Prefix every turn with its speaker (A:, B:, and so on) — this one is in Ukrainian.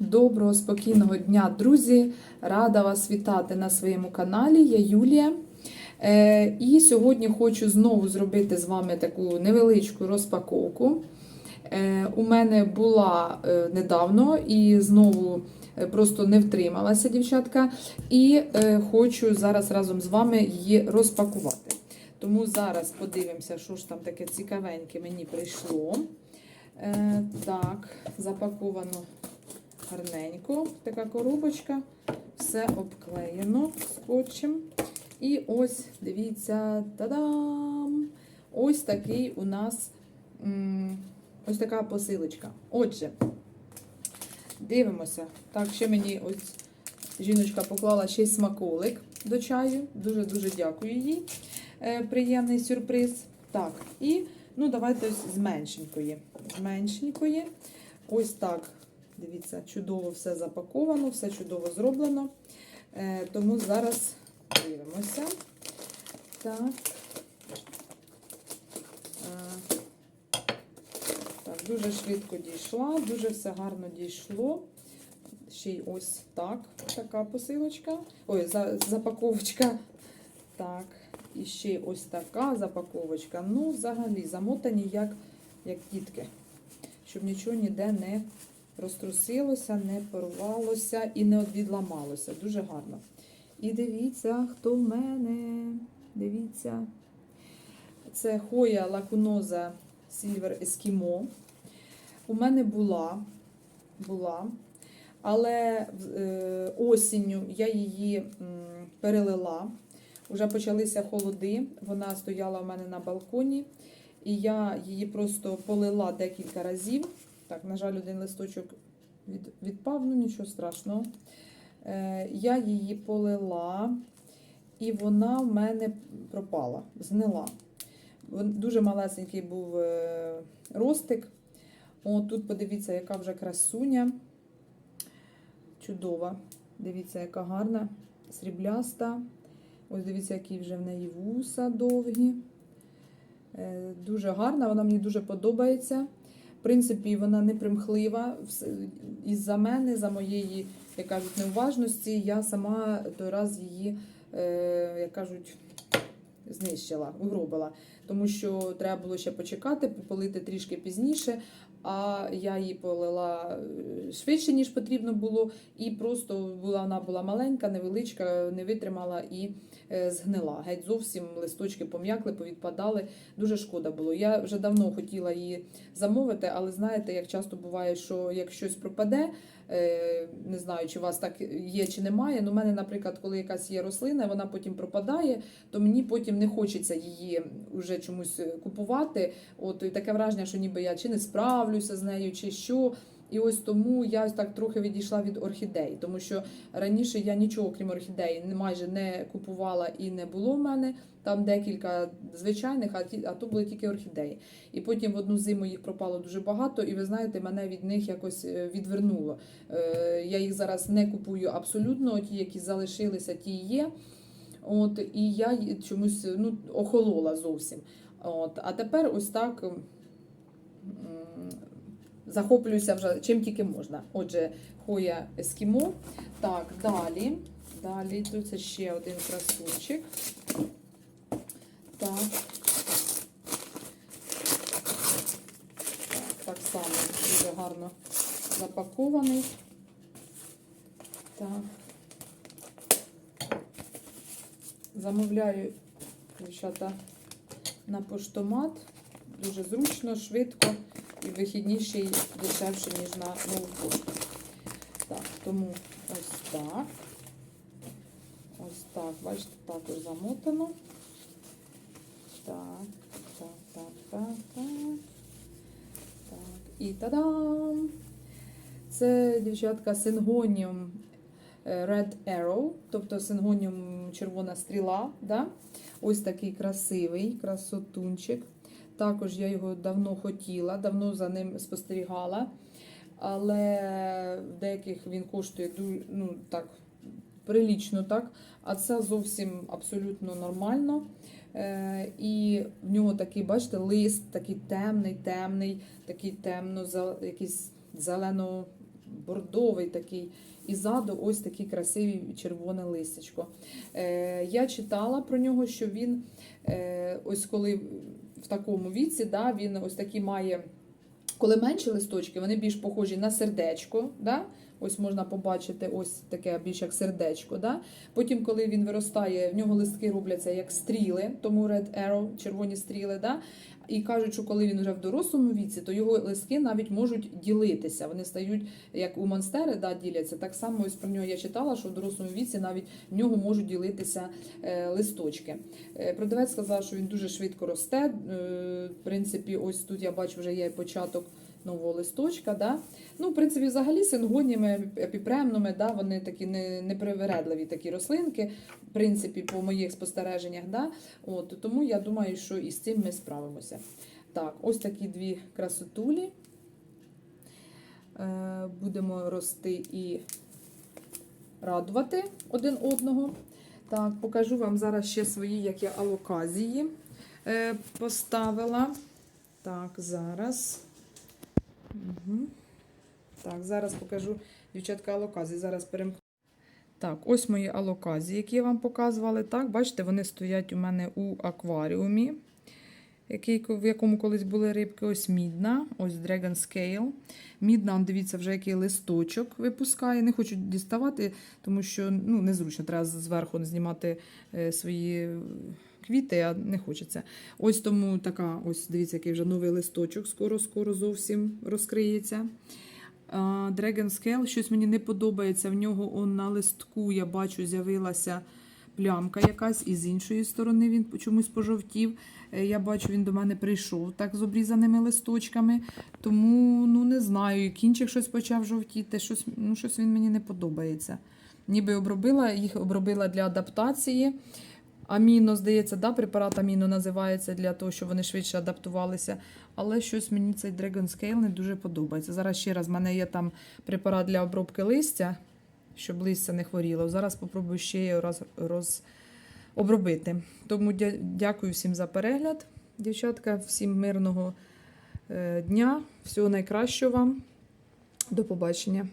A: Доброго, спокійного дня, друзі! Рада вас вітати на своєму каналі. Я Юлія. Е, І сьогодні хочу знову зробити з вами таку невеличку розпаковку. Е, У мене була е, недавно і знову просто не втрималася дівчатка. І хочу зараз разом з вами її розпакувати. Тому зараз подивимося, що ж там таке цікавеньке мені прийшло. Так, запаковано гарненько. Така коробочка. Все обклеєно скотчем. І ось, дивіться, та-дам! Ось такий у нас ось така посилочка. Отже, дивимося. Так, ще мені ось жіночка поклала ще й смаколик до чаю. Дуже-дуже дякую їй. Е, приємний сюрприз. Так, і ну, давайте ось з меншенької. З меншенької. Ось так. Дивіться, чудово все запаковано, все чудово зроблено. Е, тому зараз дивимося. Так. Е, так, дуже швидко дійшла, дуже все гарно дійшло. Ще й ось так, така посилочка. Ой, за, запаковочка. Так, і ще й ось така запаковочка. Ну, взагалі, замотані як, як дітки. Щоб нічого ніде не розтрусилося, не порвалося і не відламалося. Дуже гарно. І дивіться, хто в мене. Дивіться. Це Хоя лакуноза Silver Eskimo. У мене була, була, але е, осінню я її м, перелила. Уже почалися холоди. Вона стояла у мене на балконі, і я її просто полила декілька разів. Так, на жаль, один листочок від, відпав, ну нічого страшного. Е, я її полила, і вона в мене пропала, згнила. Вон- Дуже малесенький був е, ростик. О, тут подивіться, яка вже красуня. Чудова. Дивіться, яка гарна, срібляста. Ось дивіться, які вже в неї вуса довгі. Е, Дуже гарна, вона мені дуже подобається. Принципі, вона не примхлива. І Із-за мене, за моєї, як кажуть, неуважності, я сама той раз її, е, як кажуть, знищила, угробила. Тому що треба було ще почекати, полити трішки пізніше. А я її полила е, швидше, ніж потрібно було, і просто була вона була маленька, невеличка, не витримала і е, згнила. Геть зовсім листочки пом'якли, повідпадали. Дуже шкода було. Я вже давно хотіла її замовити, але знаєте, як часто буває, що як щось пропаде, е, не знаю, чи у вас так є чи немає. Ну, у мене, наприклад, коли якась є рослина, вона потім пропадає, то мені потім не хочеться її вже чомусь купувати. От і таке враження, що ніби я чи не справлюся з нею, чи що. І ось тому я ось так трохи відійшла від орхідей, тому що раніше я нічого, крім орхідей, майже не купувала і не було в мене. Там декілька звичайних, а ті, а то були тільки орхідеї. І потім в одну зиму їх пропало дуже багато, і ви знаєте, мене від них якось е, відвернуло. Е, Я їх зараз не купую абсолютно, ті, які залишилися, ті є. От, і я чомусь ну, охолола зовсім. От, а тепер ось так захоплююся вже чим тільки можна. Отже, хоя ескімо. Так, далі. Далі тут це ще один красунчик. Так. Так, само дуже гарно запакований. Так. Замовляю, дівчата, на поштомат. Дуже зручно, швидко і вихідніше і дешевше, ніж на пошту. Так, тому ось так. Ось так, бачите, також замотано. Так, так, так, так, так. Так, і та-дам! Це, дівчатка, сингоніум е, Red Arrow, тобто сингоніум червона стріла. Да? Ось такий красивий красотунчик. Також я його давно хотіла, давно за ним спостерігала. Але в деяких він коштує ну, так, прилічно, так? А це зовсім абсолютно нормально. Е, і в нього такий, бачите, лист такий темний, темний, такий темно, якийсь зелено бордовий такий. І ззаду ось такі красиві червоне листячко. Е, я читала про нього, що він е, ось коли в такому віці, да, він ось такі має. Коли менші листочки, вони більш похожі на сердечко. Да? Ось можна побачити ось таке більш як сердечко. Да? Потім, коли він виростає, в нього листки робляться як стріли, тому red arrow, червоні стріли. Да? І кажуть, що коли він вже в дорослому віці, то його листки навіть можуть ділитися. Вони стають, як у монстери, да, діляться. Так само ось про нього я читала, що в дорослому віці навіть в нього можуть ділитися е, листочки. Е, продавець сказав, що він дуже швидко росте. Е, в принципі, ось тут я бачу, вже є початок нового листочка. Да? Ну, в принципі, взагалі сингоніями, епіпремними, да, вони такі непривередливі такі рослинки, в принципі, по моїх спостереженнях. Да? От, тому я думаю, що і з цим ми справимося. Так, ось такі дві красотулі. Е, будемо рости і радувати один одного. Так, покажу вам зараз ще свої, як я алоказії е, поставила. Так, зараз. Угу. Так, зараз покажу, дівчатка, алоказії. Зараз перемкну. Так, ось мої алоказії, які я вам показували. Так, бачите, вони стоять у мене у акваріумі, який, в якому колись були рибки. Ось мідна, ось Dragon Scale. Мідна, он, дивіться, вже який листочок випускає. Не хочу діставати, тому що ну, незручно, треба зверху знімати е, свої квіти, а не хочеться. Ось тому така, ось дивіться, який вже новий листочок, скоро-скоро зовсім розкриється. Dragon Scale, щось мені не подобається. В нього он на листку, я бачу, з'явилася плямка якась, і з іншої сторони він чомусь пожовтів. Е, Я бачу, він до мене прийшов так з обрізаними листочками. Тому ну не знаю, кінчик щось почав жовтіти, щось, ну, щось він мені не подобається. Ніби обробила, їх обробила для адаптації. Аміно, здається, да, препарат аміно називається для того, щоб вони швидше адаптувалися. Але щось мені цей Dragon Scale не дуже подобається. Зараз ще раз, в мене є там препарат для обробки листя, щоб листя не хворіло. Зараз спробую ще його роз, обробити. Тому дя- дякую всім за перегляд, дівчатка, всім мирного е, дня, всього найкращого вам. До побачення.